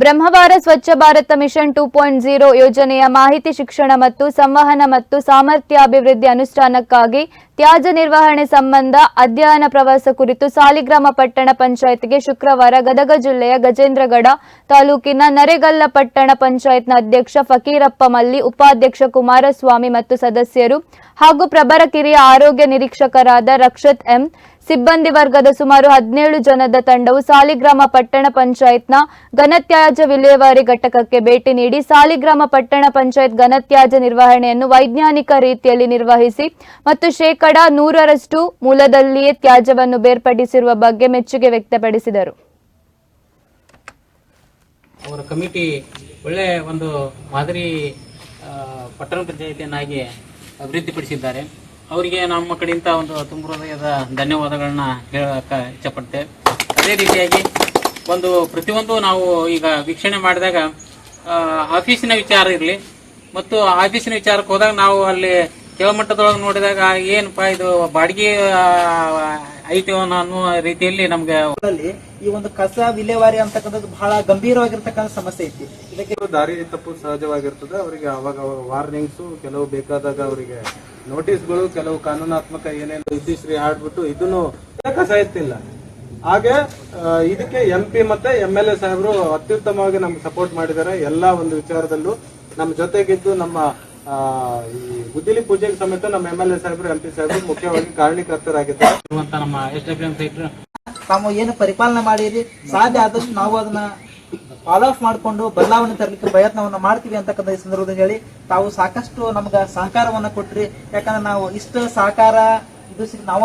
Brahmavara Swachh Bharat mission two point zero ಯೋಜನೆಯ ಮಾಹಿತಿ, ಶಿಕ್ಷಣ ಮತ್ತು ಸಂವಹನ ಮತ್ತು ಸಾಮರ್ಥ್ಯಾಭಿವೃದ್ಧಿ ಅನುಷ್ಠಾನಕ್ಕಾಗಿ ತ್ಯಾಜ್ಯ ನಿರ್ವಹಣೆ ಸಂಬಂಧ ಅಧ್ಯಯನ ಪ್ರವಾಸ ಕುರಿತು ಸಾಲಿಗ್ರಾಮ ಪಟ್ಟಣ ಪಂಚಾಯತ್ಗೆ ಶುಕ್ರವಾರ ಗದಗ ಜಿಲ್ಲೆಯ ಗಜೇಂದ್ರಗಡ ತಾಲೂಕಿನ ನರೆಗಲ್ಲ ಪಟ್ಟಣ ಪಂಚಾಯತ್ನ ಅಧ್ಯಕ್ಷ ಫಕೀರಪ್ಪ ಮಲ್ಲಿ, ಉಪಾಧ್ಯಕ್ಷ ಕುಮಾರಸ್ವಾಮಿ ಮತ್ತು ಸದಸ್ಯರು ಹಾಗೂ ಪ್ರಭರ ಕಿರಿಯ ಆರೋಗ್ಯ ನಿರೀಕ್ಷಕರಾದ ರಕ್ಷತ್ ಎಂ ಸಿಬ್ಬಂದಿ ವರ್ಗದ ಸುಮಾರು ಹದಿನೇಳು ಜನದ ತಂಡವು ಸಾಲಿಗ್ರಾಮ ಪಟ್ಟಣ ಪಂಚಾಯತ್ನ ಘನತ್ಯಾಜ್ಯ ವಿಲೇವಾರಿ ಘಟಕಕ್ಕೆ ಭೇಟಿ ನೀಡಿ ಸಾಲಿಗ್ರಾಮ ಪಟ್ಟಣ ಪಂಚಾಯತ್ ಘನತ್ಯಾಜ್ಯ ನಿರ್ವಹಣೆಯನ್ನು ವೈಜ್ಞಾನಿಕ ರೀತಿಯಲ್ಲಿ ನಿರ್ವಹಿಸಿ ಮತ್ತು ಶೇಕಡಾ ನೂರರಷ್ಟು ಮೂಲದಲ್ಲಿಯೇ ತ್ಯಾಜ್ಯವನ್ನು ಬೇರ್ಪಡಿಸಿರುವ ಬಗ್ಗೆ ಮೆಚ್ಚುಗೆ ವ್ಯಕ್ತಪಡಿಸಿದರು. ಅವರ ಕಮಿಟಿ ಒಳ್ಳೆ ಒಂದು ಮಾದರಿ ಪಟ್ಟಣ ಪಂಚಾಯಿತಿಯನ್ನಾಗಿ ಅಭಿವೃದ್ಧಿಪಡಿಸಿದ್ದಾರೆ. ಅವರಿಗೆ ನಮ್ಮ ಕಡೆಯಿಂದ ಒಂದು ತುಂಬ ಹೃದಯದ ಧನ್ಯವಾದಗಳನ್ನ ಹೇಳಕ್ಕೆ ಇಚ್ಛಪಡ್ತೇವೆ ಅದೇ ರೀತಿಯಾಗಿ ಒಂದು ಪ್ರತಿಯೊಂದು ನಾವು ಈಗ ವೀಕ್ಷಣೆ ಮಾಡಿದಾಗ ಆ, ಆಫೀಸಿನ ವಿಚಾರ ಇರಲಿ ಮತ್ತು ಆಫೀಸಿನ ವಿಚಾರಕ್ಕೆ ಹೋದಾಗ ನಾವು ಅಲ್ಲಿ ಕೆಳಮಟ್ಟದೊಳಗೆ ನೋಡಿದಾಗ ಏನಪ್ಪಾ ಇದು ಬಾಡಿಗೆ ಐತಿ ಅನ್ನೋ ರೀತಿಯಲ್ಲಿ ನಮ್ಗೆ ಈ ಒಂದು ಕಸ ವಿಲೇವಾರಿ ಅಂತಕ್ಕಂಥದ್ದು ಬಹಳ ಗಂಭೀರವಾಗಿರ್ತಕ್ಕಂಥ ಸಮಸ್ಯೆ ಐತಿ. ಇದಕ್ಕೆ ದಾರಿ ತಪ್ಪು ಸಹಜವಾಗಿರ್ತದೆ. ಅವರಿಗೆ ಅವಾಗ ವಾರ್ನಿಂಗ್ಸು ಕೆಲವು ಬೇಕಾದಾಗ ಅವರಿಗೆ ನೋಟಿಸ್ಗಳು ಕೆಲವು ಕಾನೂನಾತ್ಮಕ ಏನೇನು ಇತಿಶ್ರೀ ಆಡ್ಬಿಟ್ಟು ಇದನ್ನು ಕಸ ಎತ್ತಿಲ್ಲ ಹಾಗೆ ಆ, ಇದಕ್ಕೆ ಎಂ ಪಿ ಮತ್ತೆ ಎಂ ಎಲ್ ಎ ಸಾಹೇಬರು ಅತ್ಯುತ್ತಮವಾಗಿ ನಮ್ಗೆ ಸಪೋರ್ಟ್ ಮಾಡಿದ್ದಾರೆ. ಎಲ್ಲಾ ಒಂದು ವಿಚಾರದಲ್ಲೂ ನಮ್ಮ ಜೊತೆಗಿದ್ದು ನಮ್ಮ ಆ, ಈ ಗುದ್ದಿಲಿ ಪೂಜೆಗೆ ಸಮೇತ ನಮ್ಮ ಎಂ ಎಲ್ ಎ ಸಾಹೇಬರು ಎಂ ಪಿ ಸಾಹೇಬರು ಮುಖ್ಯವಾಗಿ ಕಾರಣೀಕರ್ತರಾಗಿದ್ದಾರೆ. ನಮ್ಮ ತಾವು ಏನು ಪರಿಪಾಲನೆ ಮಾಡಿರಿ? ಸಾಧ್ಯ ಆದಷ್ಟು ನಾವು ಅದನ್ನ ಫಾಲೋ ಅಪ್ ಮಾಡಿಕೊಂಡು ಬದಲಾವಣೆ ತರಲಿಕ್ಕೆ ಪ್ರಯತ್ನವನ್ನ ಮಾಡ್ತೀವಿ ಅಂತಕ್ಕಂಥ ಈ ಸಂದರ್ಭದಲ್ಲಿ ಹೇಳಿ, ತಾವು ಸಾಕಷ್ಟು ನಮ್ಗ ಸಹಕಾರವನ್ನ ಕೊಟ್ರಿ. ಯಾಕಂದ್ರೆ ನಾವು ಇಷ್ಟ ಸಹಕಾರ ಇದು ಸಿಗ್ ನಾವು